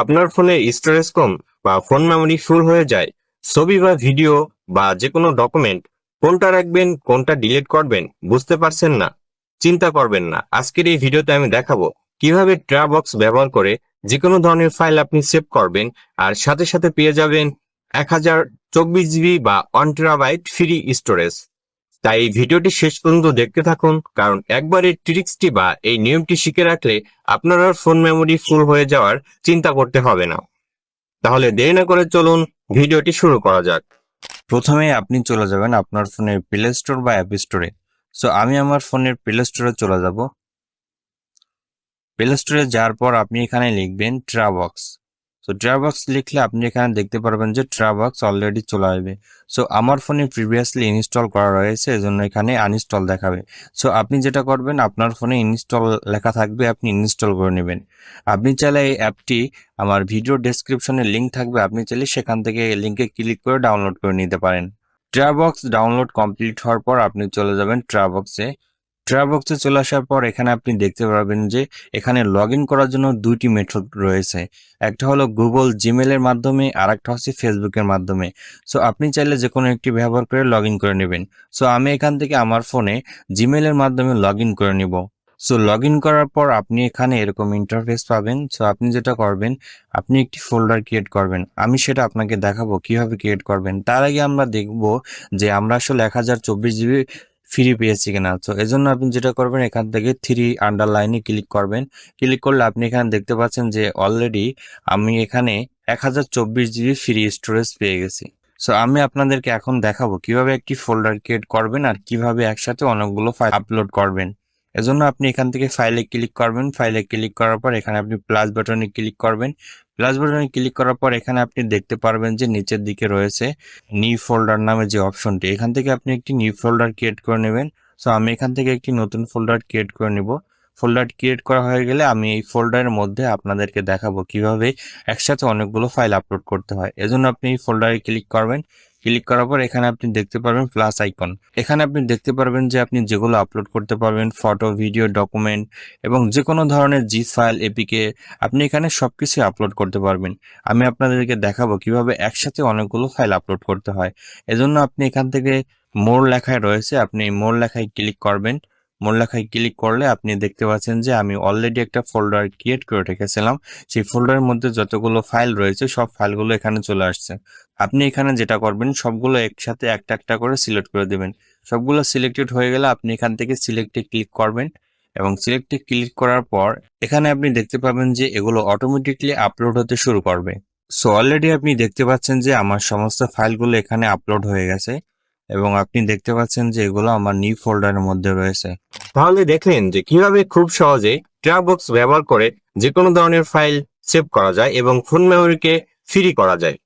আপনার ফোনে স্টোরেজ কম বা ফোন মেমোরি ফুল হয়ে যায়, ছবি বা ভিডিও বা যে কোনো ডকুমেন্ট, কোনটা রাখবেন, কোনটা ডিলিট করবেন, বুঝতে পারছেন না। চিন্তা করবেন না, আজকের এই ভিডিওতে আমি দেখাবো কীভাবে ট্রাবক্স ব্যবহার করে যে কোনো ধরনের ফাইল আপনি সেভ করবেন আর সাথে সাথে পেয়ে যাবেন এক হাজার চব্বিশ জিবি বা ওয়ান টেরাবাইট ফ্রি স্টোরেজ। তাই এই ভিডিওটি শেষ পর্যন্ত দেখতে থাকুন, কারণ একবার এই ট্রিক্সটি বা এই নিয়মটি শিখে রাখলে আপনার আর ফোন মেমোরি ফুল হয়ে যাওয়ার চিন্তা করতে হবে না। তাহলে দেরি না করে চলুন ভিডিওটি শুরু করা যাক। প্রথমে আপনি চলে যাবেন আপনার ফোনের প্লে স্টোর বা অ্যাপ স্টোরে সো আমি আমার ফোনের প্লে স্টোরে চলে যাব। প্লে স্টোরে যাওয়ার পর আপনি এখানে লিখবেন ট্রাবক্স সো ট্রাবক্স লিখলে আপনি এখানে দেখতে পারবেন যে ট্রাবক্স অলরেডি চলে আসবে। সো আমার ফোনে প্রিভিয়াসলি ইনস্টল করা রয়েছে, এজন্য এখানে আনইনস্টল দেখাবে। সো আপনি যেটা করবেন, আপনার ফোনে ইনস্টল লেখা থাকবে, আপনি ইনস্টল করে নেবেন। আপনি চাইলে এই অ্যাপটি, আমার ভিডিও ডেসক্রিপশনে লিংক থাকবে, আপনি চাইলে সেখান থেকে লিংকে ক্লিক করে ডাউনলোড করে নিতে পারেন। ট্রাবক্স ডাউনলোড কমপ্লিট হওয়ার পর আপনি চলে যাবেন ট্রাবক্সে ট্রাবক্সে চলে আসার পর এখানে আপনি দেখতে পারবেন যে এখানে লগ করার জন্য দুইটি মেথড রয়েছে। একটা হলো গুগল জিমেলের মাধ্যমে আর একটা হচ্ছে ফেসবুকের মাধ্যমে। সো আপনি চাইলে যে কোনো একটি ব্যবহার করে লগ করে নেবেন। সো আমি এখান থেকে আমার ফোনে জিমেলের মাধ্যমে লগ করে নিব। সো লগ করার পর আপনি এখানে এরকম ইন্টারফেস পাবেন। সো আপনি যেটা করবেন, আপনি একটি ফোল্ডার ক্রিয়েট করবেন। আমি সেটা আপনাকে দেখাবো কীভাবে ক্রিয়েট করবেন। তার আগে আমরা দেখব যে আমরা আসলে এক হাজার চব্বিশ জিবি ফ্রি পেয়েছি কিনা। তো এই জন্য আপনি যেটা করবেন, এখান থেকে থ্রি আন্ডারলাইনে ক্লিক করবেন। ক্লিক করলে আপনি এখানে দেখতে পাচ্ছেন যে অলরেডি আমি এখানে এক হাজার চব্বিশ জিবি ফ্রি স্টোরেজ পেয়ে গেছি। সো আমি আপনাদেরকে এখন দেখাবো কীভাবে একটি ফোল্ডার ক্রিয়েট করবেন আর কীভাবে একসাথে অনেকগুলো ফাইল আপলোড করবেন। এজন্য আপনি এখান থেকে ফাইলে ক্লিক করবেন। ফাইলে ক্লিক করার পর এখানে আপনি প্লাস বাটনে ক্লিক করবেন। প্লাস বাটনে ক্লিক করার পর এখানে আপনি দেখতে পারবেন যে নিচের দিকে রয়েছে নিউ ফোল্ডার নামে যে অপশনটি এখান থেকে আপনি একটি নিউ ফোল্ডার ক্রিয়েট করে নেবেন। সো আমি এখান থেকে একটি নতুন ফোল্ডার ক্রিয়েট করে নেব। ফোল্ডার ক্রিয়েট করা হয়ে গেলে আমি এই ফোল্ডারের মধ্যে আপনাদেরকে দেখাবো কীভাবে একসাথে অনেকগুলো ফাইল আপলোড করতে হয়। এজন্য আপনি এই ফোল্ডারে ক্লিক করবেন। ক্লিক করার পর এখানে আপনি দেখতে পারবেন প্লাস আইকন এখানে আপনি দেখতে পারবেন যে আপনি যেগুলো আপলোড করতে পারবেন ফটো ভিডিও ডকুমেন্ট এবং যে কোনো ধরনের জি ফাইল এপিকে আপনি এখানে সব কিছু আপলোড করতে পারবেন। আমি আপনাদেরকে দেখাবো কীভাবে একসাথে অনেকগুলো ফাইল আপলোড করতে হয়। এজন্য আপনি এখান থেকে মোর লেখায় রয়েছে, আপনি মোর লেখায় ক্লিক করবেন। মোর লেখায় ক্লিক করলে আপনি দেখতে পাচ্ছেন যে আমি অলরেডি একটা ফোল্ডার ক্রিয়েট করে রেখেছিলাম। সেই ফোল্ডারের মধ্যে যতগুলো ফাইল রয়েছে, সব ফাইলগুলো এখানে চলে আসছে। আপনি এখানে যেটা করবেন, সবগুলো একসাথে একটা একটা করে সিলেক্ট করে দেবেন। সবগুলো সিলেক্টেড হয়ে গেলে আপনি এখান থেকে সিলেক্টে ক্লিক করবেন এবং সিলেক্টে ক্লিক করার পর এখানে আপনি দেখতে পাবেন যে এগুলো অটোমেটিকলি আপলোড হতে শুরু করবে। সো অলরেডি আপনি দেখতে পাচ্ছেন যে আমার সমস্ত ফাইলগুলো এখানে আপলোড হয়ে গেছে। এবং আপনি দেখতে পাচ্ছেন যে এগুলো আমার নিউ ফোল্ডারের মধ্যে রয়েছে। তাহলে দেখলেন যে কীভাবে খুব সহজে ট্রাবক্স ব্যবহার করে যে কোনো ধরনের ফাইল সেভ করা যায় এবং ফোন মেমোরিকে ফ্রি করা যায়।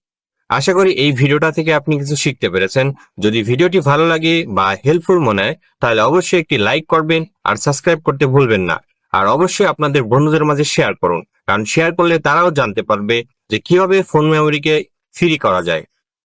আশা করি এই ভিডিওটা থেকে আপনি কিছু শিখতে পেরেছেন। যদি ভিডিওটি ভালো লাগে বা হেল্পফুল মনে হয়, তাহলে অবশ্যই একটি লাইক করবেন আর সাবস্ক্রাইব করতে ভুলবেন না। আর অবশ্যই আপনাদের বন্ধুদের মাঝে শেয়ার করুন, কারণ শেয়ার করলে তারাও জানতে পারবে যে কীভাবে ফোন মেমোরিকে ফ্রি করা যায়।